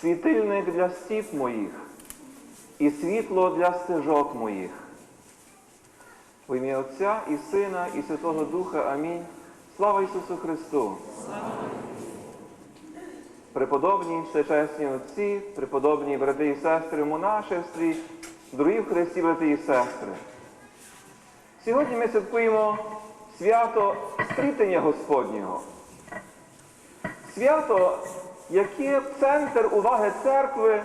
світильник для стіп моїх і світло для стежок моїх. В ім'я Отця і Сина, і Святого Духа. Амінь. Слава Ісусу Христу! Преподобні, всечесні отці, преподобні брати і сестри в монашестві, дорогі в Христі, брати і сестри. Сьогодні ми святкуємо свято стрітення Господнього. Свято, яке в центр уваги церкви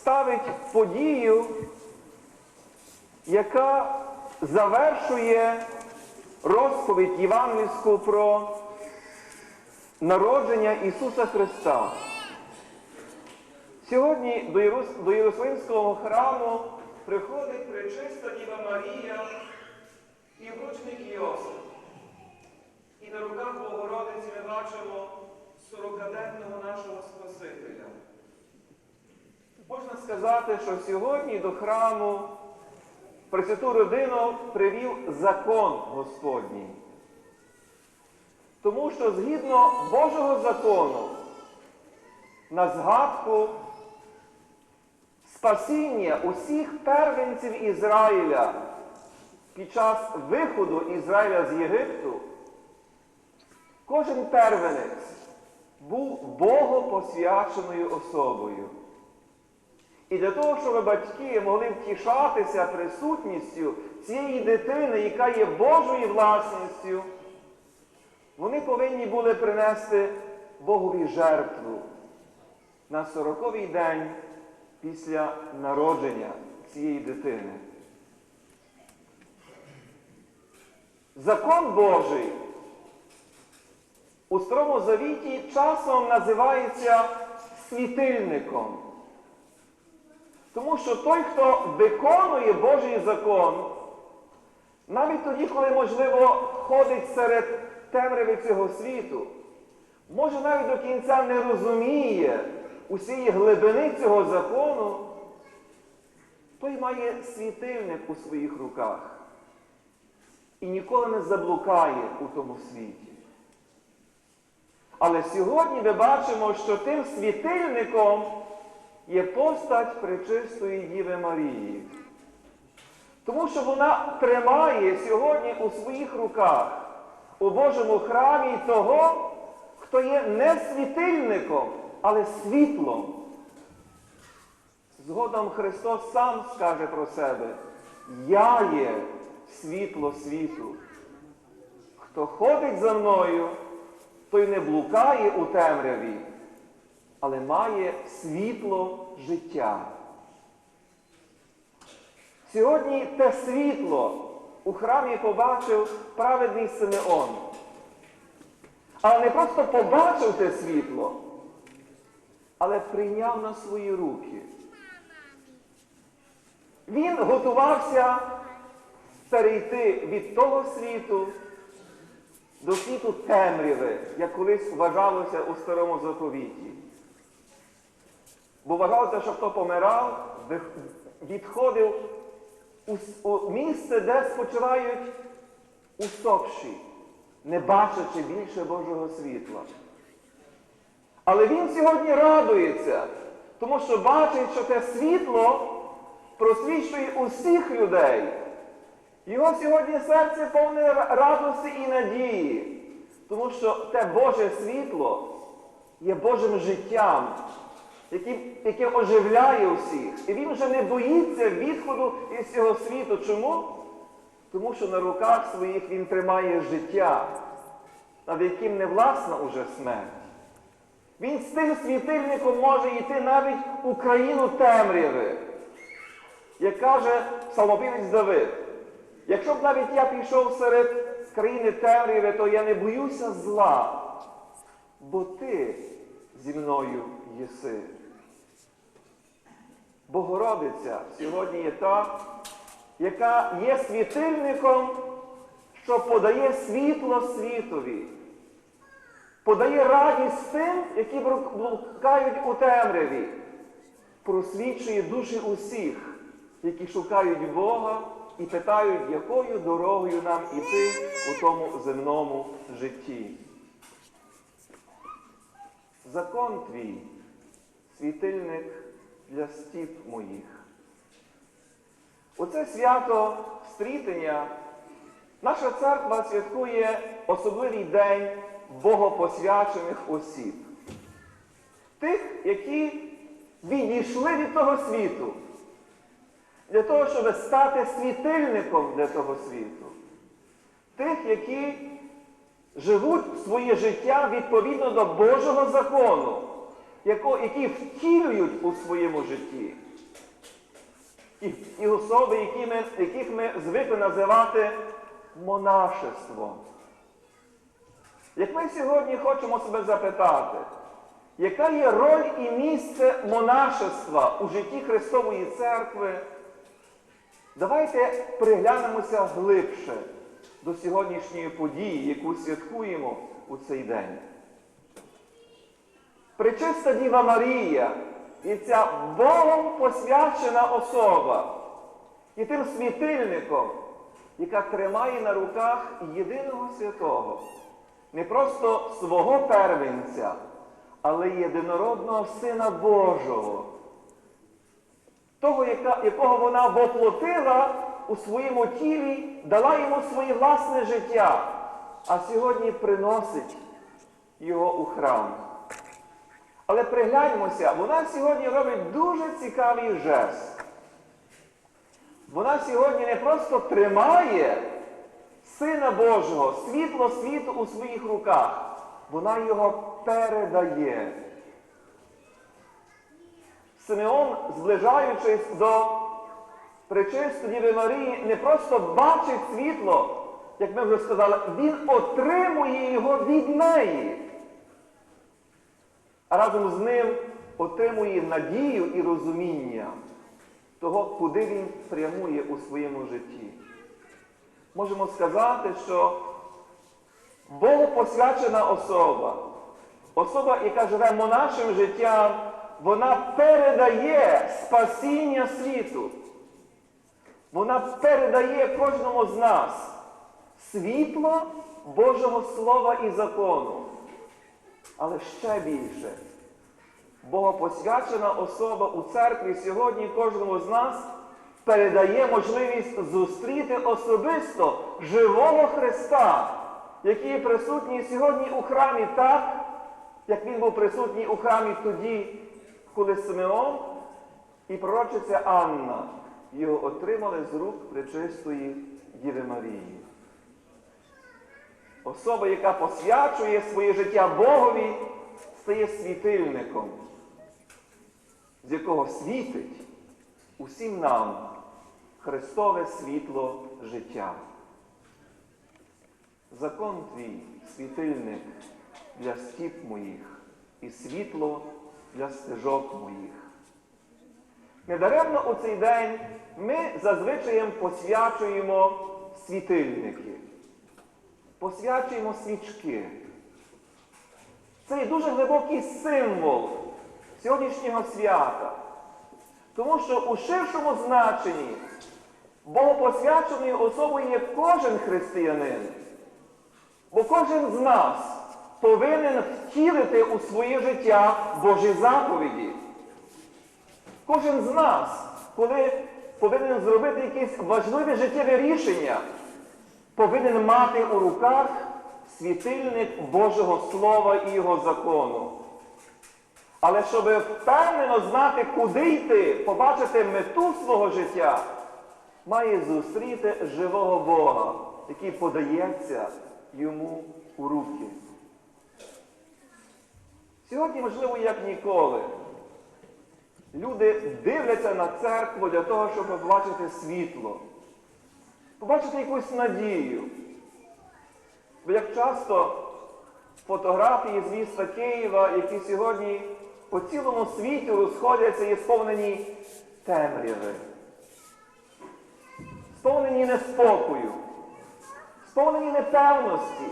ставить подію, яка завершує розповідь євангельську про народження Ісуса Христа. Сьогодні до, Єрус... Єрусалимського храму приходить пречиста Діва Марія і вручник Йосип. І на руках Богородиці ми бачимо сорокаденного нашого Спасителя. Можна сказати, що сьогодні до храму Пресвяту родину привів закон Господній. Тому що згідно Божого закону, на згадку спасіння усіх первенців Ізраїля під час виходу Ізраїля з Єгипту, кожен первенець був богопосвяченою особою. І для того, щоб батьки могли втішатися присутністю цієї дитини, яка є Божою власністю, вони повинні були принести Богові жертву на сороковий день після народження цієї дитини. Закон Божий у Старому Завіті часом називається світильником. Тому що той, хто виконує Божий закон, навіть тоді, коли, можливо, ходить серед темряви цього світу, може навіть до кінця не розуміє усієї глибини цього закону, той має світильник у своїх руках і ніколи не заблукає у тому світі. Але сьогодні ми бачимо, що тим світильником є постать пречистої Діви Марії. Тому що вона тримає сьогодні у своїх руках у Божому храмі того, хто є не світильником, але світлом. Згодом Христос сам скаже про себе, я є світло світу. Хто ходить за мною, той не блукає у темряві, але має світло життя. Сьогодні те світло у храмі побачив праведний Симеон. Але не просто побачив те світло, але прийняв на свої руки. Він готувався перейти від того світу до світу темряви, як колись вважалося у старому заповіті. Бо вважалося, що хто помирав, відходив у місце, де спочивають усопші, не бачачи більше Божого світла. Але він сьогодні радується, тому що бачить, що те світло просвічує усіх людей. Його сьогодні серце повне радості і надії, тому що те Боже світло є Божим життям, яке, яке оживляє усіх. І він вже не боїться відходу із цього світу. Чому? Тому що на руках своїх він тримає життя, над яким не власна уже смерть. Він з тим світильником може йти навіть у країну темряви. Як каже псалмопівець Давид, якщо б навіть я пішов серед країни темряви, то я не боюся зла, бо ти зі мною єси. Богородиця сьогодні є та, яка є світильником, що подає світло світові, подає радість тим, які блукають у темряві, просвічує душі усіх, які шукають Бога і питають, якою дорогою нам іти у тому земному житті. Закон твій світильник для стіп моїх. У це свято стрітення наша церква святкує особливий день богопосвячених осіб. Тих, які відійшли від того світу, для того, щоб стати світильником для того світу. Тих, які живуть своє життя відповідно до Божого закону, які втілюють у своєму житті. І, і особи, які ми, яких ми звикли називати монашеством. Як ми сьогодні хочемо себе запитати, яка є роль і місце монашества у житті Христової Церкви, давайте приглянемося глибше до сьогоднішньої події, яку святкуємо у цей день. Пречиста Діва Марія і ця Богом посвячена особа і тим світильником, яка тримає на руках єдиного святого, не просто свого первенця, але єдинородного Сина Божого, того, якого вона воплотила у своєму тілі, дала йому своє власне життя, а сьогодні приносить його у храм. Але пригляньмося, вона сьогодні робить дуже цікавий жест. Вона сьогодні не просто тримає Сина Божого, світло світу у своїх руках, вона його передає. Симеон, зближаючись до пречистої Діви Марії, не просто бачить світло, як ми вже сказали, він отримує його від неї. А разом з ним отримує надію і розуміння того, куди він прямує у своєму житті. Можемо сказати, що Богопосвячена особа, особа, яка живе монашим життям, вона передає спасіння світу. Вона передає кожному з нас світло Божого Слова і закону. Але ще більше, Богопосвячена особа у церкві сьогодні кожному з нас передає можливість зустріти особисто живого Христа, який присутній сьогодні у храмі так, як він був присутній у храмі тоді, коли Симеон і пророчиця Анна його отримали з рук пречистої Діви Марії. Особа, яка посвячує своє життя Богові, стає світильником, з якого світить усім нам Христове світло життя. Закон твій світильник для стіп моїх і світло для стежок моїх. Недаремно у цей день ми зазвичаєм посвячуємо світильники посвячуємо свічки. Це є дуже глибокий символ сьогоднішнього свята. Тому що у ширшому значенні богопосвяченою особою є кожен християнин. Бо кожен з нас повинен втілити у своє життя Божі заповіді. Кожен з нас, коли повинен зробити якесь важливе життєве рішення, повинен мати у руках світильник Божого Слова і Його закону. Але щоб впевнено знати, куди йти, побачити мету свого життя, має зустріти живого Бога, який подається йому у руки. Сьогодні, можливо, як ніколи, люди дивляться на церкву для того, щоб побачити світло побачити якусь надію. Бо як часто фотографії з міста Києва, які сьогодні по цілому світі розходяться і сповнені темряви, сповнені неспокою, сповнені непевності,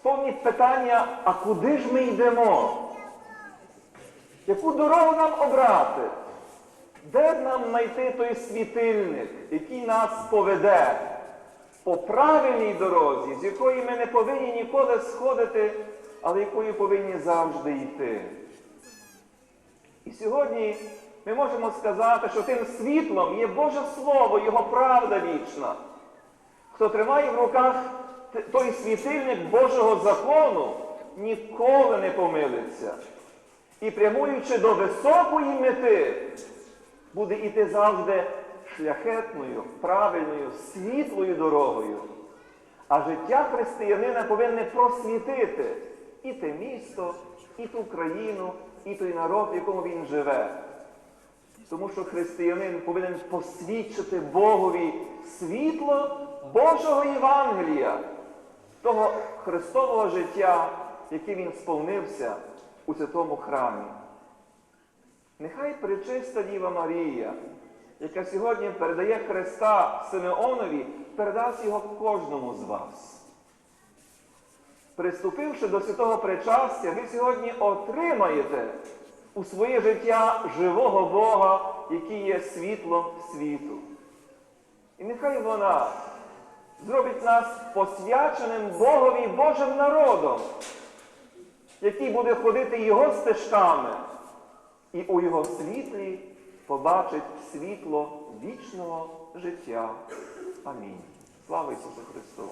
сповнені питання, а куди ж ми йдемо? Яку дорогу нам обрати? Де нам знайти той світильник, який нас поведе по правильній дорозі, з якої ми не повинні ніколи сходити, але якою повинні завжди йти? І сьогодні ми можемо сказати, що тим світлом є Боже Слово, Його правда вічна. Хто тримає в руках той світильник Божого закону, ніколи не помилиться. І прямуючи до високої мети, буде йти завжди шляхетною, правильною, світлою дорогою. А життя християнина повинне просвітити і те місто, і ту країну, і той народ, в якому він живе. Тому що християнин повинен посвідчити Богові світло Божого Євангелія, того Христового життя, яким він сповнився у святому храмі. Нехай пречиста Діва Марія, яка сьогодні передає Христа Симеонові, передасть його кожному з вас. Приступивши до святого причастя, ви сьогодні отримаєте у своє життя живого Бога, який є світлом світу. І нехай вона зробить нас посвяченим Богові Божим народом, який буде ходити Його стежками, і у Його світлі побачить світло вічного життя. Амінь. Слава Ісусу Христу!